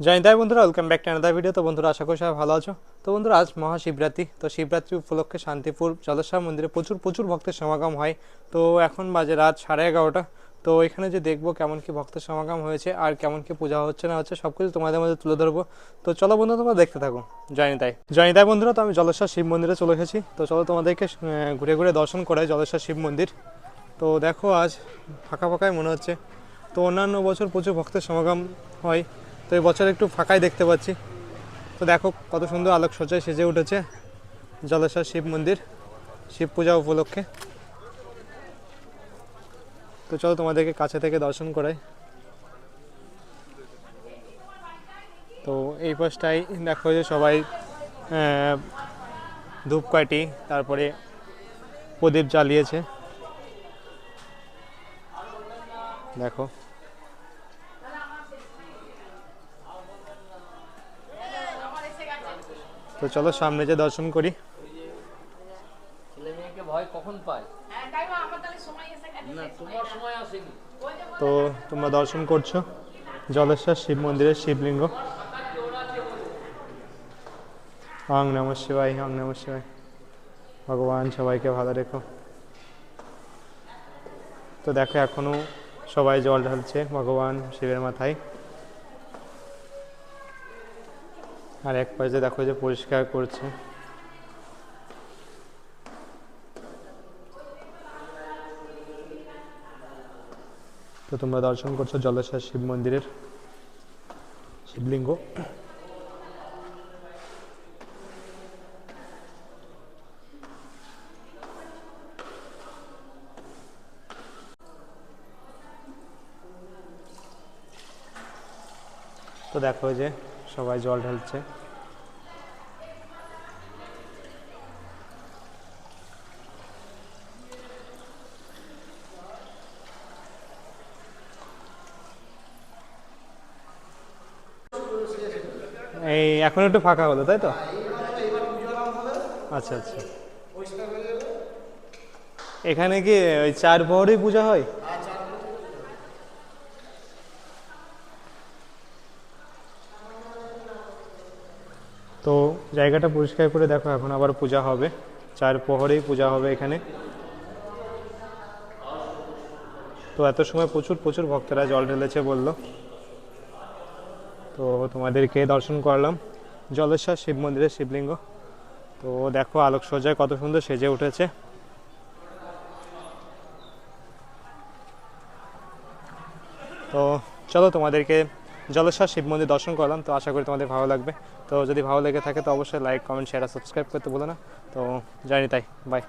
জানি তাই বন্ধুরা welcome back to another video তো বন্ধুরা, আশা করি সবাই ভালো আছো। তো বন্ধুরা, আজ মহাশিবরাত্রি। তো শিবরাত্রি উপলক্ষে শান্তিপুর জলেশ্বর মন্দিরে প্রচুর প্রচুর ভক্তের সমাগম হয়। তো এখন বাজে রাত সাড়ে এগারোটা। তো এখানে যে দেখব কেমন কি ভক্তের সমাগম হয়েছে, আর কেমন কি পূজা হচ্ছে না হচ্ছে সব কিছু তোমাদের মধ্যে তুলে ধরবো। তো চলো বন্ধু তোমরা দেখতে থাকো। জানি তাই। জানি তাই বন্ধুরা, তো আমি জলেশ্বর শিব মন্দিরে চলে এসেছি। তো চলো তোমাদেরকে ঘুরে ঘুরে দর্শন করাই জলেশ্বর শিব মন্দির। তো দেখো আজ ফাঁকা ফাঁকাই মনে হচ্ছে। তো অন্যান্য বছর প্রচুর ভক্তের সমাগম হয়। তো এই বছর একটু ফাঁকাই দেখতে পাচ্ছি। তো দেখো কত সুন্দর আলোকসজ্জায় সেজে উঠেছে জলেশ্বর শিব মন্দির, শিব পূজা উপলক্ষে। তো চলো তোমাদেরকে কাছে থেকে দর্শন করাই। তো এই পাশটাই দেখো যে সবাই ধূপকাঠি, তারপরে প্রদীপ জ্বালিয়েছে। দেখো। তো চলো সামনে যে দর্শন করি। ছেলে মেয়েকে ভয় কখন পায়? না তোমার সময় আসেনি। তো তোমরা দর্শন করছ। জলেশ্বর শিব মন্দিরের শিবলিঙ্গ। অং নম শিবাই অং নম শিবাই ভগবান সবাইকে ভালো রেখো। তো দেখো এখনও সবাই জল ঢালছে ভগবান শিবের মাথায়। আর এক পাশে দেখো যে পরিষ্কার করছে। তো তোমরা দর্শন করছ জলেশ্বর শিব মন্দিরের শিবলিঙ্গ। তো দেখো যে সবাই জল ঢালছে। এই এখন একটু ফাঁকা হলো, তাই তো? আচ্ছা আচ্ছা। এখানে কি ওই চার ভোরই পূজা হয়? তো জায়গাটা পরিষ্কার করে দেখো, এখন আবার পূজা হবে। চার প্রহরেই পূজা হবে এখানে। তো এত সময় প্রচুর প্রচুর ভক্তরা জল ঢেলেছে বলল। তো তোমাদেরকে দর্শন করলাম। জলেশ্বর শিব মন্দিরের শিবলিঙ্গ। তো দেখো আলোকসজ্জায় কত সুন্দর সেজে উঠেছে। তো চলো তোমাদেরকে জলেশ্বর শিব মন্দির দর্শন করলাম, তো আশা করি তোমাদের ভালো লাগবে। তো যদি ভালো লেগে থাকে তো অবশ্যই লাইক কমেন্ট শেয়ার আর সাবস্ক্রাইব করতে বলো না। তো জানি তাই বাই